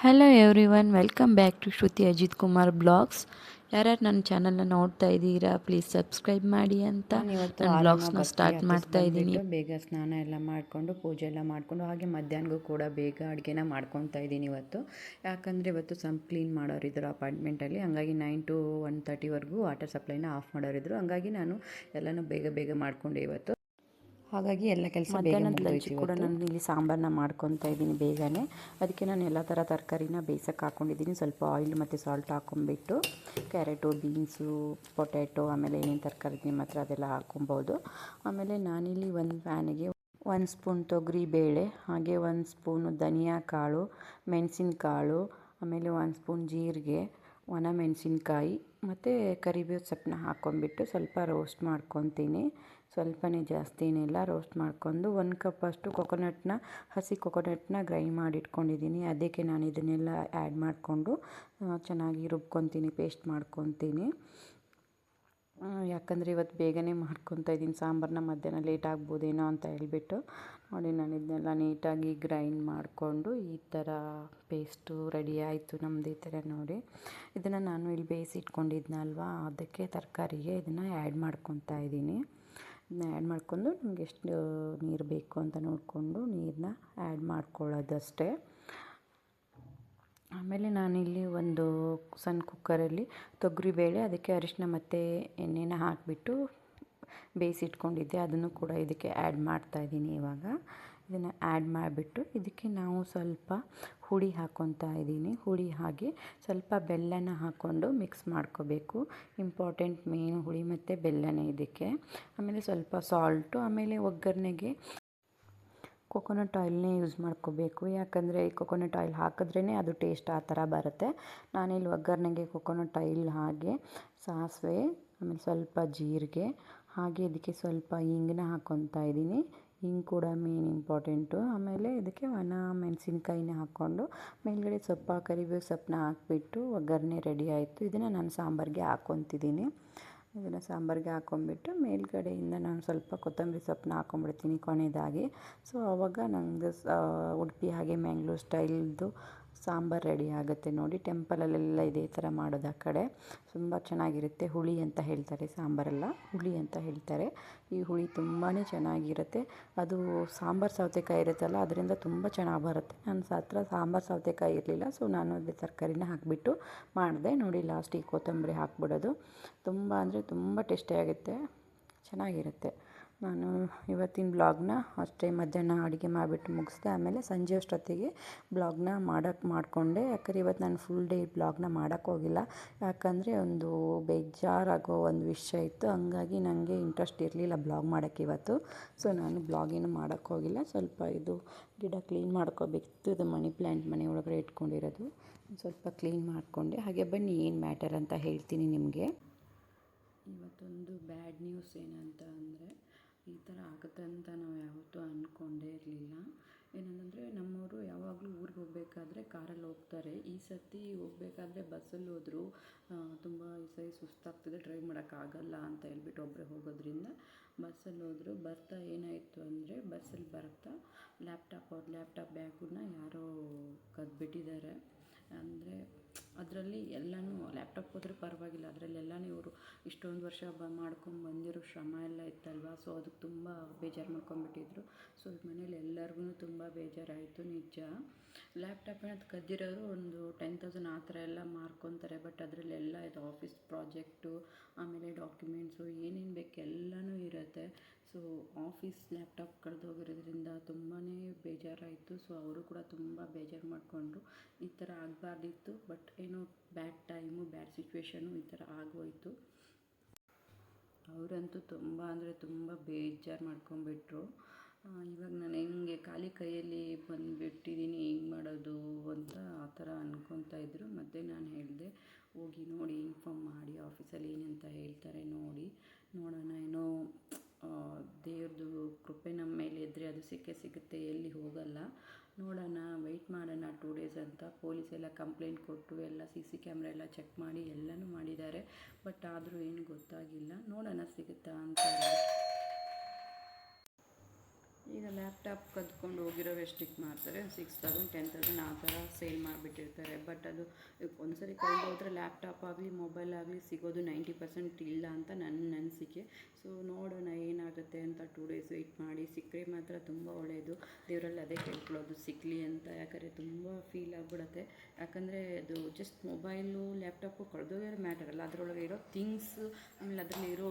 Hello everyone welcome back to Shruti Ajith Kumar vlogs ಯಾರ್ಯಾರು ನನ್ನ ಚಾನಲ್ನ ನೋಡ್ತಾ ಇದ್ದೀರಾ ಪ್ಲೀಸ್ ಸಬ್ಸ್ಕ್ರೈಬ್ ಮಾಡಿ ಅಂತ. ಇವತ್ತು ಬ್ಲಾಗ್ಸ್ನ ಸ್ಟಾರ್ಟ್ ಮಾಡ್ತಾ ಇದ್ದೀನಿ. ಬೇಗ ಸ್ನಾನ ಎಲ್ಲ ಮಾಡಿಕೊಂಡು ಪೂಜೆ ಎಲ್ಲ ಮಾಡಿಕೊಂಡು ಹಾಗೆ ಮಧ್ಯಾಹ್ನಗೂ ಕೂಡ ಬೇಗ ಅಡುಗೆನ ಮಾಡ್ಕೊತಾ ಇದ್ದೀನಿ ಇವತ್ತು. ಯಾಕಂದರೆ ಇವತ್ತು ಸಮ್ ಕ್ಲೀನ್ ಮಾಡೋರಿದ್ರು ಅಪಾರ್ಟ್ಮೆಂಟಲ್ಲಿ ಹಂಗಾಗಿ ನೈನ್ ಟು ಒನ್ ತರ್ಟಿವರೆಗೂ ವಾಟರ್ ಸಪ್ಲೈನ ಆಫ್ ಮಾಡೋರಿದ್ರು ಹಂಗಾಗಿ ನಾನು ಎಲ್ಲನೂ ಬೇಗ ಬೇಗ ಮಾಡಿಕೊಂಡೆ ಇವತ್ತು. ಹಾಗಾಗಿ ಎಲ್ಲ ಕೆಲಸ ಮಧ್ಯಾಹ್ನದ ಕೂಡ ನಾನು ಇಲ್ಲಿ ಸಾಂಬಾರನ್ನ ಮಾಡ್ಕೊತಾ ಇದ್ದೀನಿ ಬೇಗನೆ. ಅದಕ್ಕೆ ನಾನು ಎಲ್ಲ ಥರ ತರಕಾರಿನ ಬೇಯಿಸೋಕೆ ಹಾಕ್ಕೊಂಡಿದ್ದೀನಿ ಸ್ವಲ್ಪ ಆಯಿಲ್ ಮತ್ತು ಸಾಲ್ಟ್ ಹಾಕ್ಕೊಂಬಿಟ್ಟು ಕ್ಯಾರೆಟು ಬೀನ್ಸು ಪೊಟ್ಯಾಟೊ ಆಮೇಲೆ ಏನೇನು ತರಕಾರಿ ನಿಮ್ಮ ಹತ್ರ ಅದೆಲ್ಲ ಹಾಕ್ಕೊಬೋದು ಆಮೇಲೆ ನಾನಿಲ್ಲಿ ಒಂದು ಪ್ಯಾನಿಗೆ ಒಂದು ಸ್ಪೂನ್ ತೊಗರಿ ಬೇಳೆ ಹಾಗೆ ಒಂದು ಸ್ಪೂನು ಧನಿಯಾ ಕಾಳು ಮೆಣಸಿನ ಕಾಳು ಆಮೇಲೆ ಒಂದು ಸ್ಪೂನ್ ಜೀರಿಗೆ ಒಣ ಮೆಣಸಿನ್ಕಾಯಿ ಮತ್ತು ಕರಿಬೇವು ಸೊಪ್ಪನ್ನ ಹಾಕ್ಕೊಂಬಿಟ್ಟು ಸ್ವಲ್ಪ ರೋಸ್ಟ್ ಮಾಡ್ಕೊತೀನಿ. ಸ್ವಲ್ಪನೇ ಜಾಸ್ತಿ ಏನಿಲ್ಲ ರೋಸ್ಟ್ ಮಾಡ್ಕೊಂಡು ಒಂದು ಕಪ್ ಅಷ್ಟು ಕೊಕೊನಟ್ನ ಹಸಿ ಕೊಕೊನಟ್ನ ಗ್ರೈಂಡ್ ಮಾಡಿ ಇಟ್ಕೊಂಡಿದ್ದೀನಿ ಅದಕ್ಕೆ ನಾನು ಇದನ್ನೆಲ್ಲ ಆ್ಯಡ್ ಮಾಡಿಕೊಂಡು ಚೆನ್ನಾಗಿ ರುಬ್ಕೊತೀನಿ ಪೇಸ್ಟ್ ಮಾಡ್ಕೊತೀನಿ. ಯಾಕಂದರೆ ಇವತ್ತು ಬೇಗನೆ ಮಾಡ್ಕೊತಾ ಇದ್ದೀನಿ. ಸಾಂಬಾರನ್ನ ಮಧ್ಯಾಹ್ನ ಲೇಟ್ ಆಗ್ಬೋದೇನೋ ಅಂತ ಹೇಳ್ಬಿಟ್ಟು ನೋಡಿ ನಾನು ಇದನ್ನೆಲ್ಲ ನೀಟಾಗಿ ಗ್ರೈಂಡ್ ಮಾಡಿಕೊಂಡು ಈ ಥರ ಪೇಸ್ಟು ರೆಡಿ ಆಯಿತು ನಮ್ಮದು ಈ ಥರ ನೋಡಿ. ಇದನ್ನು ನಾನು ಇಲ್ಲಿ ಬೇಯಿಸಿಟ್ಕೊಂಡಿದ್ನಲ್ವಾ ಅದಕ್ಕೆ ತರಕಾರಿಗೆ ಇದನ್ನು ಆ್ಯಡ್ ಮಾಡ್ಕೊತಾ ಇದ್ದೀನಿ. ಇದನ್ನ ಆ್ಯಡ್ ಮಾಡಿಕೊಂಡು ನಮ್ಗೆ ಎಷ್ಟು, ನೀರು ಬೇಕು ಅಂತ ನೋಡಿಕೊಂಡು ನೀರನ್ನ ಆ್ಯಡ್ ಮಾಡ್ಕೊಳ್ಳೋದಷ್ಟೇ. ಆಮೇಲೆ ನಾನಿಲ್ಲಿ ಒಂದು ಸಣ್ಣ ಕುಕ್ಕರಲ್ಲಿ ತೊಗರಿಬೇಳೆ ಅದಕ್ಕೆ ಅರಿಶಿನ ಮತ್ತು ಎಣ್ಣೆನ ಹಾಕಿಬಿಟ್ಟು ಬೇಯಿಸಿಟ್ಕೊಂಡಿದ್ದೆ ಅದನ್ನು ಕೂಡ ಇದಕ್ಕೆ ಆ್ಯಡ್ ಮಾಡ್ತಾಯಿದ್ದೀನಿ ಇವಾಗ. ಇದನ್ನು ಆ್ಯಡ್ ಮಾಡಿಬಿಟ್ಟು ಇದಕ್ಕೆ ನಾವು ಸ್ವಲ್ಪ ಹುಳಿ ಹಾಕ್ಕೊತಾ ಇದ್ದೀನಿ. ಹುಳಿ ಹಾಗೆ ಸ್ವಲ್ಪ ಬೆಲ್ಲನ ಹಾಕ್ಕೊಂಡು ಮಿಕ್ಸ್ ಮಾಡ್ಕೋಬೇಕು. ಇಂಪಾರ್ಟೆಂಟ್ ಮೇನ್ ಹುಳಿ ಮತ್ತು ಬೆಲ್ಲನೇ ಇದಕ್ಕೆ. ಆಮೇಲೆ ಸ್ವಲ್ಪ ಸಾಲ್ಟು ಆಮೇಲೆ ಒಗ್ಗರಣೆಗೆ ಕೊಕೊನಟ್ ಆಯಿಲ್ನೇ ಯೂಸ್ ಮಾಡ್ಕೋಬೇಕು. ಯಾಕಂದರೆ ಈ ಕೊಕೊನಟ್ ಆಯಿಲ್ ಹಾಕಿದ್ರೇ ಅದು ಟೇಸ್ಟ್ ಆ ಥರ ಬರುತ್ತೆ. ನಾನಿಲ್ಲಿ ಒಗ್ಗರಣೆಗೆ ಕೊಕೊನಟ್ ಆಯಿಲ್ ಹಾಗೆ, ಸಾಸಿವೆ, ಆಮೇಲೆ ಸ್ವಲ್ಪ ಜೀರಿಗೆ, ಹಾಗೆ ಇದಕ್ಕೆ ಸ್ವಲ್ಪ ಹಿಂಗನ್ನ ಹಾಕ್ಕೊತಾ ಇದ್ದೀನಿ. ಹಿಂಗೆ ಕೂಡ ಮೇನ್ ಇಂಪಾರ್ಟೆಂಟು. ಆಮೇಲೆ ಇದಕ್ಕೆ ಒಣ ಮೆಣಸಿನ್ಕಾಯಿನ ಹಾಕ್ಕೊಂಡು ಮೇಲ್ಗಡೆ ಸೊಪ್ಪು, ಕರಿಬೇವು ಸೊಪ್ಪನ್ನ ಹಾಕ್ಬಿಟ್ಟು ಒಗ್ಗರಣೆ ರೆಡಿ ಆಯಿತು. ಇದನ್ನು ನಾನು ಸಾಂಬಾರಿಗೆ ಹಾಕ್ಕೊತಿದ್ದೀನಿ ಇದನ್ನು ಸಾಂಬಾರಿಗೆ ಹಾಕ್ಕೊಂಡ್ಬಿಟ್ಟು ಮೇಲ್ಗಡೆಯಿಂದ ನಾನು ಸ್ವಲ್ಪ ಕೊತ್ತಂಬರಿ ಸೊಪ್ಪನ್ನ ಹಾಕ್ಕೊಂಬಿಡ್ತೀನಿ ಕೊನೆಯದಾಗಿ ಸೊ ಆವಾಗ ನನಗೆ ಉಡುಪಿ ಹಾಗೆ ಮ್ಯಾಂಗ್ಳೂರ್ ಸ್ಟೈಲ್ದು ಸಾಂಬಾರು ರೆಡಿ ಆಗುತ್ತೆ ನೋಡಿ. ಟೆಂಪಲಲ್ಲೆಲ್ಲ ಇದೇ ಥರ ಮಾಡೋದು ಆ ಕಡೆ. ತುಂಬ ಚೆನ್ನಾಗಿರುತ್ತೆ ಹುಳಿ ಅಂತ ಹೇಳ್ತಾರೆ, ಸಾಂಬಾರೆಲ್ಲ ಹುಳಿ ಅಂತ ಹೇಳ್ತಾರೆ. ಈ ಹುಳಿ ತುಂಬಾ ಚೆನ್ನಾಗಿರುತ್ತೆ. ಅದು ಸಾಂಬಾರು ಸೌತೆಕಾಯಿ ಇರುತ್ತಲ್ಲ, ಅದರಿಂದ ತುಂಬ ಚೆನ್ನಾಗಿ ಬರುತ್ತೆ. ನನ್ನ ಹತ್ರ ಸಾಂಬಾರು ಸೌತೆಕಾಯಿ ಇರಲಿಲ್ಲ, ಸೊ ನಾನು ಅದೇ ತರಕಾರಿನ ಹಾಕಿಬಿಟ್ಟು ಮಾಡಿದೆ. ನೋಡಿ, ಲಾಸ್ಟಿಗೆ ಕೊತ್ತಂಬರಿ ಹಾಕ್ಬಿಡೋದು. ತುಂಬ ಅಂದರೆ ತುಂಬ ಟೇಸ್ಟಿಯಾಗುತ್ತೆ ಚೆನ್ನಾಗಿರುತ್ತೆ. ನಾನು ಇವತ್ತಿನ ಬ್ಲಾಗ್ನ ಅಷ್ಟೇ ಮಧ್ಯಾಹ್ನ ಅಡುಗೆ ಮಾಡಿಬಿಟ್ಟು ಮುಗಿಸ್ದೆ. ಆಮೇಲೆ ಸಂಜೆ ಅಷ್ಟೊತ್ತಿಗೆ ಬ್ಲಾಗ್ನ ಮಾಡೋಕ್ಕೆ ಮಾಡಿಕೊಂಡೆ. ಯಾಕಂದ್ರೆ ಇವತ್ತು ನಾನು ಫುಲ್ ಡೇ ಬ್ಲಾಗ್ನ ಮಾಡೋಕ್ಕೆ ಹೋಗಿಲ್ಲ. ಯಾಕಂದರೆ ಒಂದು ಬೇಜಾರಾಗೋ ಒಂದು ವಿಷಯ ಇತ್ತು. ಹಂಗಾಗಿ ನನಗೆ ಇಂಟ್ರೆಸ್ಟ್ ಇರಲಿಲ್ಲ ಬ್ಲಾಗ್ ಮಾಡೋಕ್ಕೆ ಇವತ್ತು. ಸೊ ನಾನು ಬ್ಲಾಗೇನು ಮಾಡೋಕ್ಕೆ ಹೋಗಿಲ್ಲ. ಸ್ವಲ್ಪ ಇದು ಗಿಡ ಕ್ಲೀನ್ ಮಾಡ್ಕೋಬೇಕಿತ್ತು ಇದು ಮನಿ ಪ್ಲ್ಯಾಂಟ್ ಮನೆ ಒಳಗಡೆ ಇಟ್ಕೊಂಡಿರೋದು. ಸ್ವಲ್ಪ ಕ್ಲೀನ್ ಮಾಡಿಕೊಂಡೆ. ಹಾಗೆ ಬನ್ನಿ, ಏನು ಮ್ಯಾಟರ್ ಅಂತ ಹೇಳ್ತೀನಿ ನಿಮಗೆ. ಇವತ್ತೊಂದು ಬ್ಯಾಡ್ ನ್ಯೂಸ್ ಏನಂತ ಅಂದರೆ ಈ ಥರ ಆಗುತ್ತೆ ಅಂತ ನಾವು ಯಾವತ್ತೂ ಅಂದ್ಕೊಂಡೇ ಇರಲಿಲ್ಲ. ಏನಂದರೆ ನಮ್ಮವರು ಯಾವಾಗಲೂ ಊರಿಗೆ ಹೋಗಬೇಕಾದ್ರೆ ಕಾರಲ್ಲಿ ಹೋಗ್ತಾರೆ. ಈ ಸತಿ ಹೋಗಬೇಕಾದ್ರೆ ಬಸ್ಸಲ್ಲಿ ಹೋದರು ತುಂಬ ಈ ಸರಿ ಸುಸ್ತಾಗ್ತದೆ ಡ್ರೈವ್ ಮಾಡೋಕ್ಕಾಗಲ್ಲ ಅಂತ ಹೇಳ್ಬಿಟ್ಟು ಒಬ್ಬರೇ ಹೋಗೋದ್ರಿಂದ ಬಸ್ಸಲ್ಲಿ ಹೋದರು. ಬರ್ತಾ ಏನಾಯಿತು ಅಂದರೆ ಬಸ್ಸಲ್ಲಿ ಬರ್ತಾ ಲ್ಯಾಪ್ಟಾಪ್ ಅವ್ರ ಲ್ಯಾಪ್ಟಾಪ್ ಬ್ಯಾಗನ್ನ ಯಾರೋ ಕದ್ದುಬಿಟ್ಟಿದ್ದಾರೆ ಅಂದರೆ ಅದರಲ್ಲಿ ಎಲ್ಲನೂ ಲ್ಯಾಪ್ಟಾಪ್ ಹೋದರೆ ಪರವಾಗಿಲ್ಲ. ಅದರಲ್ಲೆಲ್ಲನೂ ಇವರು ಇಷ್ಟೊಂದು ವರ್ಷ ಬ ಮಾಡ್ಕೊಂಡು ಬಂದಿರೋ ಶ್ರಮ ಎಲ್ಲ ಇತ್ತಲ್ವ? ಸೊ ಅದಕ್ಕೆ ತುಂಬ ಬೇಜಾರು ಮಾಡ್ಕೊಂಬಿಟ್ಟಿದ್ರು ಸೊ ಮನೇಲಿ ಎಲ್ಲರಿಗೂ ತುಂಬ ಬೇಜಾರಾಯಿತು, ನಿಜ. ಲ್ಯಾಪ್ಟಾಪ್ ಅದು ಕದ್ದಿರೋರು ಒಂದು ಟೆನ್ ತೌಸಂಡ್ ಆ ಥರ ಎಲ್ಲ ಮಾರ್ಕೊತಾರೆ. ಬಟ್ ಅದರಲ್ಲೆಲ್ಲ ಇದು ಆಫೀಸ್ ಪ್ರಾಜೆಕ್ಟು ಆಮೇಲೆ ಡಾಕ್ಯುಮೆಂಟ್ಸು ಏನೇನು ಬೇಕು ಎಲ್ಲನೂ ಇರುತ್ತೆ. ಸೊ ಆಫೀಸ್ ಲ್ಯಾಪ್ಟಾಪ್ ಕಳೆದೋಗಿರೋದ್ರಿಂದ ತುಂಬಾ ಬೇಜಾರಾಯಿತು. ಸೊ ಅವರು ಕೂಡ ತುಂಬ ಬೇಜಾರು ಮಾಡಿಕೊಂಡ್ರು. ಈ ಥರ ಆಗಬಾರ್ದಿತ್ತು. ಬಟ್ ಏನೋ ಬ್ಯಾಡ್ ಟೈಮು, ಬ್ಯಾಡ್ ಸಿಚುವೇಶನು ಈ ಥರ ಆಗೋಯಿತು. ಅವರಂತೂ ತುಂಬ ಅಂದರೆ ತುಂಬ ಬೇಜಾರು ಮಾಡ್ಕೊಂಡ್ಬಿಟ್ರು. ಇವಾಗ ನಾನು ಹೆಂಗೆ ಖಾಲಿ ಕೈಯಲ್ಲಿ ಬಂದುಬಿಟ್ಟಿದ್ದೀನಿ ಹೆಂಗೆ ಮಾಡೋದು ಅಂತ ಆ ಥರ ಅಂದ್ಕೊತಾ ಇದ್ದರು ಮತ್ತು ನಾನು ಹೇಳಿದೆ, ಹೋಗಿ ನೋಡಿ, ಇನ್ಫಾರ್ಮ್ ಮಾಡಿ, ಆಫೀಸಲ್ಲಿ ಏನಂತ ಹೇಳ್ತಾರೆ ನೋಡಿ. ನೋಡೋಣ, ಏನೋ ದೇವ್ರದ್ದು ಕೃಪೆ ನಮ್ಮ ಮೇಲೆ ಇದ್ದರೆ ಅದು ಸಿಕ್ಕೇ ಸಿಗುತ್ತೆ, ಎಲ್ಲಿ ಹೋಗಲ್ಲ. ನೋಡೋಣ ವೆಯ್ಟ್ ಮಾಡೋಣ ಟೂ ಡೇಸ್ ಅಂತ. ಪೊಲೀಸ್ ಎಲ್ಲ ಕಂಪ್ಲೇಂಟ್ ಕೊಟ್ಟು ಎಲ್ಲ ಸಿ ಸಿ ಕ್ಯಾಮ್ರಾ ಎಲ್ಲ ಚೆಕ್ ಮಾಡಿ ಎಲ್ಲನೂ ಮಾಡಿದ್ದಾರೆ. ಬಟ್ ಆದರೂ ಏನು ಗೊತ್ತಾಗಿಲ್ಲ. ನೋಡೋಣ ಸಿಗುತ್ತಾ ಅಂತ ಈಗ ಲ್ಯಾಪ್ಟಾಪ್ ಕದ್ಕೊಂಡು ಹೋಗಿರೋರು ಎಷ್ಟಕ್ಕೆ ಮಾಡ್ತಾರೆ ಸಿಕ್ಸ್ ತೌಸಂಡ್ ಟೆನ್ ತೌಸಂಡ್ ಆ ಥರ ಸೇಲ್ ಮಾಡಿಬಿಟ್ಟಿರ್ತಾರೆ. ಬಟ್ ಅದು ಒಂದ್ಸರಿ ಕಳೆದೋದ್ರೆ ಲ್ಯಾಪ್ಟಾಪ್ ಆಗಲಿ ಮೊಬೈಲ್ ಆಗಲಿ ಸಿಗೋದು ನೈಂಟಿ ಪರ್ಸೆಂಟ್ ಇಲ್ಲ ಅಂತ ನನ್ನ ಅನಿಸಿಕೆ. ಸೊ ನೋಡೋಣ ಏನಾಗುತ್ತೆ ಅಂತ ಟೂ ಡೇಸ್ ವೆಯ್ಟ್ ಮಾಡಿ. ಸಿಕ್ಕರೆ ಮಾತ್ರ ತುಂಬ ಒಳ್ಳೆಯದು ದೇವರಲ್ಲಿ ಅದೇ ಕೇಳ್ಕೊಳ್ಳೋದು. ಸಿಕ್ಕಲಿ ಅಂತ ಯಾಕಂದರೆ ತುಂಬ ಫೀಲ್ ಆಗಿಬಿಡುತ್ತೆ. ಯಾಕಂದರೆ ಅದು ಜಸ್ಟ್ ಮೊಬೈಲು ಲ್ಯಾಪ್ಟಾಪು ಕಳೆದೋಗಿರೋ ಮ್ಯಾಟರ್ ಅಲ್ಲ. ಅದರೊಳಗೆ ಇರೋ ಥಿಂಗ್ಸ್ ಆಮೇಲೆ ಅದರಲ್ಲಿ ಇರೋ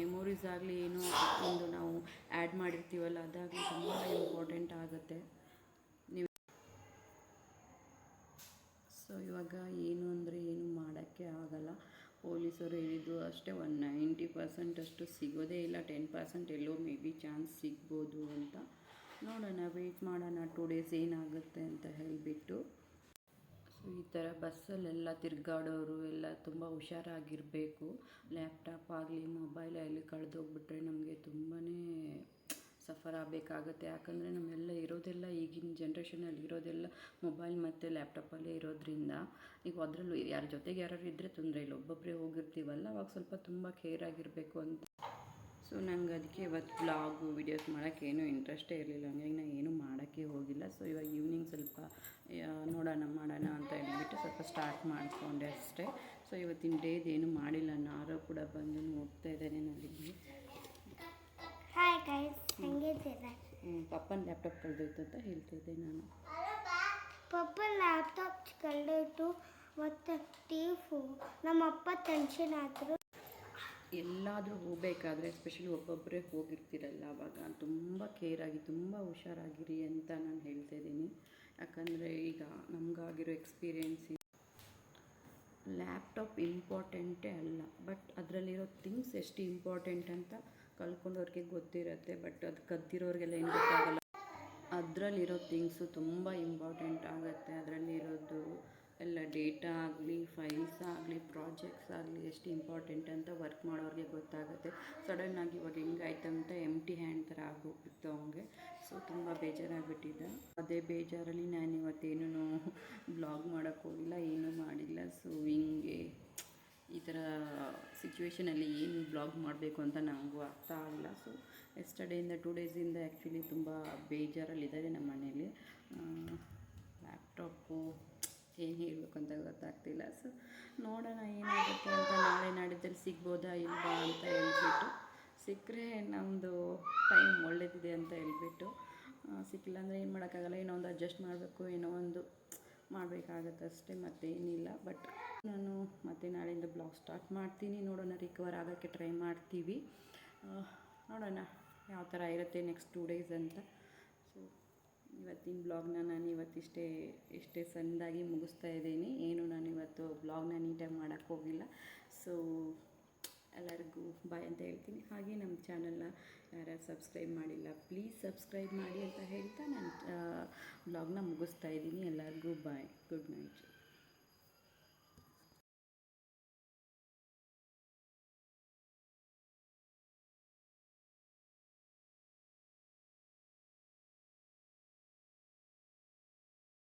ಮೆಮೊರೀಸ್ ಆಗಲಿ, ಏನೋ ಒಂದು ನಾವು ಆ್ಯಡ್ ಮಾಡಿರ್ತೀವಲ್ಲ, ಅದಾಗಲಿ ತುಂಬ ಇಂಪಾರ್ಟೆಂಟ್ ಆಗುತ್ತೆ. ನೀವು ಸೊ ಇವಾಗ ಏನು ಅಂದರೆ ಏನು ಮಾಡೋಕ್ಕೆ ಆಗಲ್ಲ. ಪೊಲೀಸರು ಹೇಳಿದ್ದು ಅಷ್ಟೇ ಒಂದು ನೈಂಟಿ ಪರ್ಸೆಂಟ್ ಅಷ್ಟು ಸಿಗೋದೇ ಇಲ್ಲ. ಟೆನ್ ಪರ್ಸೆಂಟ್ ಎಲ್ಲೋ ಮೇ ಬಿ ಚಾನ್ಸ್ ಸಿಗ್ಬೋದು ಅಂತ. ನೋಡೋಣ ವೆಯ್ಟ್ ಮಾಡೋಣ. ಟೂ ಡೇಸ್ ಏನಾಗುತ್ತೆ ಅಂತ ಹೇಳಿಬಿಟ್ಟು. ಸೊ ಈ ಥರ ಬಸ್ಸಲ್ಲೆಲ್ಲ ತಿರುಗಾಡೋರು ಎಲ್ಲ ತುಂಬ ಹುಷಾರಾಗಿರಬೇಕು. ಲ್ಯಾಪ್ಟಾಪ್ ಆಗಲಿ ಮೊಬೈಲ್ ಆಗಲಿ ಕಳೆದೋಗ್ಬಿಟ್ರೆ ನಮಗೆ ತುಂಬಾ ಸಫರ್ ಆಗಬೇಕಾಗತ್ತೆ. ಯಾಕಂದರೆ ನಮ್ಮೆಲ್ಲ ಇರೋದೆಲ್ಲ ಈಗಿನ ಜನ್ರೇಷನಲ್ಲಿ ಇರೋದೆಲ್ಲ ಮೊಬೈಲ್ ಮತ್ತು ಲ್ಯಾಪ್ಟಾಪಲ್ಲೇ ಇರೋದ್ರಿಂದ ಈಗ ಅದರಲ್ಲೂ ಯಾರ ಜೊತೆಗೆ ಯಾರು ಇದ್ದರೆ ತೊಂದರೆ ಇಲ್ಲ. ಒಬ್ಬೊಬ್ಬರೇ ಹೋಗಿರ್ತೀವಲ್ಲ, ಅವಾಗ ಸ್ವಲ್ಪ ತುಂಬ ಕೇರ್ ಆಗಿರಬೇಕು ಅಂತ. ಸೊ ನಂಗೆ ಅದಕ್ಕೆ ಇವತ್ತು ಬ್ಲಾಗು ವಿಡಿಯೋಸ್ ಮಾಡೋಕ್ಕೆ ಏನೂ ಇಂಟ್ರೆಸ್ಟೇ ಇರಲಿಲ್ಲ. ಹಂಗಾಗಿ ನಾನು ಏನೂ ಮಾಡೋಕ್ಕೆ ಹೋಗಿಲ್ಲ. ಸೊ ಇವಾಗ ಈವ್ನಿಂಗ್ ಸ್ವಲ್ಪ ನೋಡೋಣ, ಮಾಡೋಣ ಅಂತ ಹೇಳ್ಬಿಟ್ಟು ಸ್ವಲ್ಪ ಸ್ಟಾರ್ಟ್ ಮಾಡಿಕೊಂಡೆ ಅಷ್ಟೇ. ಸೊ ಇವತ್ತಿನ ಡೇದು ಏನೂ ಮಾಡಿಲ್ಲ. ನಾರೋ ಕೂಡ ಬಂದು ನೋಡ್ತಾ ಇದ್ದಾನೆ ನನಗೆ ಹಾಯ್ ಗೈಸ್ ಹೆಂಗಿದ್ದೀರಾ ಪಪ್ಪನ ಲ್ಯಾಪ್ಟಾಪ್ ಕಳೆದೋಯ್ತು ಅಂತ ಹೇಳ್ತಿದ್ದೆ ನಾನು. ಪಪ್ಪ ಲ್ಯಾಪ್ಟಾಪ್ ಕಳೆದೋಯ್ತು ಮತ್ತು ಟೀಫು ನಮ್ಮ ಅಪ್ಪ ಟೆನ್ಷನ್ ಆದರು. ಎಲ್ಲಾದರೂ ಹೋಗಬೇಕಾದ್ರೆ ಎಸ್ಪೆಷಲಿ ಒಬ್ಬೊಬ್ಬರೇ ಹೋಗಿರ್ತೀರಲ್ಲ ಅವಾಗ ತುಂಬ ಕೇರಾಗಿ ತುಂಬ ಹುಷಾರಾಗಿರಿ ಅಂತ ನಾನು ಹೇಳ್ತಾ ಇದ್ದೀನಿ ಯಾಕಂದರೆ ಈಗ ನಮಗಾಗಿರೋ ಎಕ್ಸ್ಪೀರಿಯೆನ್ಸ್ ಲ್ಯಾಪ್ಟಾಪ್ ಇಂಪಾರ್ಟೆಂಟೇ ಅಲ್ಲ ಬಟ್ ಅದರಲ್ಲಿರೋ ಥಿಂಗ್ಸ್ ಎಷ್ಟು ಇಂಪಾರ್ಟೆಂಟ್ ಅಂತ ಕಲ್ತ್ಕೊಂಡವ್ರಿಗೆ ಗೊತ್ತಿರುತ್ತೆ ಬಟ್ ಅದು ಕದ್ದಿರೋರಿಗೆಲ್ಲ ಏನು ಗೊತ್ತಾಗಲ್ಲ. ಅದರಲ್ಲಿರೋ ಥಿಂಗ್ಸು ತುಂಬ ಇಂಪಾರ್ಟೆಂಟ್ ಆಗುತ್ತೆ. ಅದರಲ್ಲಿರೋದು ಎಲ್ಲ ಡೇಟಾ ಆಗಲಿ ಫೈಲ್ಸ್ ಆಗಲಿ ಪ್ರಾಜೆಕ್ಟ್ಸ್ ಆಗಲಿ ಎಷ್ಟು ಇಂಪಾರ್ಟೆಂಟ್ ಅಂತ ವರ್ಕ್ ಮಾಡೋರಿಗೆ ಗೊತ್ತಾಗುತ್ತೆ. ಸಡನ್ನಾಗಿ ಇವಾಗ ಹೆಂಗಾಯ್ತಂತ ಎಮ್ಟಿ ಹ್ಯಾಂಡ್ ಥರ ಆಗೋಗ್ಬಿಡ್ತು ಅವನಿಗೆ. ಸೊ ತುಂಬ ಬೇಜಾರಾಗ್ಬಿಟ್ಟಿದ್ದ ಅದೇ ಬೇಜಾರಲ್ಲಿ ನಾನು ಇವತ್ತೇನೂ ಬ್ಲಾಗ್ ಮಾಡೋಕ್ಕೋಗಿಲ್ಲ ಏನೂ ಮಾಡಿಲ್ಲ. ಸೊ ಹಿಂಗೆ ಈ ಥರ ಸಿಚುವೇಷನಲ್ಲಿ ಏನು ಬ್ಲಾಗ್ ಮಾಡಬೇಕು ಅಂತ ನನಗೂ ಅರ್ಥ ಆಗಲ್ಲ ಸೊ ಎಸ್ಟರ್ಡೇಯಿಂದ ಟೂ ಡೇಸಿಂದ ಆ್ಯಕ್ಚುಲಿ ತುಂಬ ಬೇಜಾರಲ್ಲಿದ್ದಾರೆ ನಮ್ಮ ಮನೇಲಿ. ಲ್ಯಾಪ್ಟಾಪು ಏನು ಹೇಳಬೇಕಂತ ಗೊತ್ತಾಗ್ತಿಲ್ಲ. ಸೊ ನೋಡೋಣ ಏನಾಗುತ್ತೆ ಅಂತ ನಾಳೆ ನಾಡಿದ್ದಲ್ಲಿ ಸಿಗ್ಬೋದಾ ಇಲ್ವಾ ಅಂತ ಹೇಳಿಬಿಟ್ಟು. ಸಿಕ್ಕರೆ ನಮ್ಮದು ಟೈಮ್ ಒಳ್ಳೆದಿದೆ ಅಂತ ಹೇಳ್ಬಿಟ್ಟು. ಸಿಕ್ಕಿಲ್ಲ ಅಂದರೆ ಏನು ಮಾಡೋಕ್ಕಾಗಲ್ಲ, ಏನೋ ಒಂದು ಅಡ್ಜಸ್ಟ್ ಮಾಡಬೇಕು, ಏನೋ ಒಂದು ಮಾಡಬೇಕಾಗತ್ತೆ ಅಷ್ಟೇ ಮತ್ತೇನಿಲ್ಲ ಬಟ್ ನಾನು ಮತ್ತೆ ನಾಳೆಯಿಂದ ಬ್ಲಾಗ್ ಸ್ಟಾರ್ಟ್ ಮಾಡ್ತೀನಿ. ನೋಡೋಣ ರಿಕವರ್ ಆಗೋಕ್ಕೆ ಟ್ರೈ ಮಾಡ್ತೀವಿ. ನೋಡೋಣ ಯಾವ ಥರ ಇರುತ್ತೆ ನೆಕ್ಸ್ಟ್ ಟೂ ಡೇಸ್ ಅಂತ. ಸೊ ಇವತ್ತಿನ ಬ್ಲಾಗ್ನ ನಾನು ಇವತ್ತಿಷ್ಟೇ ಇಷ್ಟೇ ಸಣ್ಣದಾಗಿ ಮುಗಿಸ್ತಾ ಇದ್ದೀನಿ. ಏನು ನಾನು ಇವತ್ತು ಬ್ಲಾಗ್ನ ನೀಟಾಗಿ ಮಾಡೋಕ್ಕೋಗಿಲ್ಲ ಸೊ ಎಲ್ಲರಿಗೂ ಬಾಯ್ ಅಂತ ಹೇಳ್ತೀನಿ. ಹಾಗೆ ನಮ್ಮ ಚಾನಲ್ನ ಯಾರು ಸಬ್ಸ್ಕ್ರೈಬ್ ಮಾಡಿಲ್ಲ ಪ್ಲೀಸ್ ಸಬ್ಸ್ಕ್ರೈಬ್ ಮಾಡಿ ಅಂತ ಹೇಳ್ತಾ ನಾನು ಬ್ಲಾಗ್ನ ಮುಗಿಸ್ತಾ ಇದ್ದೀನಿ. ಎಲ್ಲರಿಗೂ ಬಾಯ್ ಗುಡ್ ನೈಟ್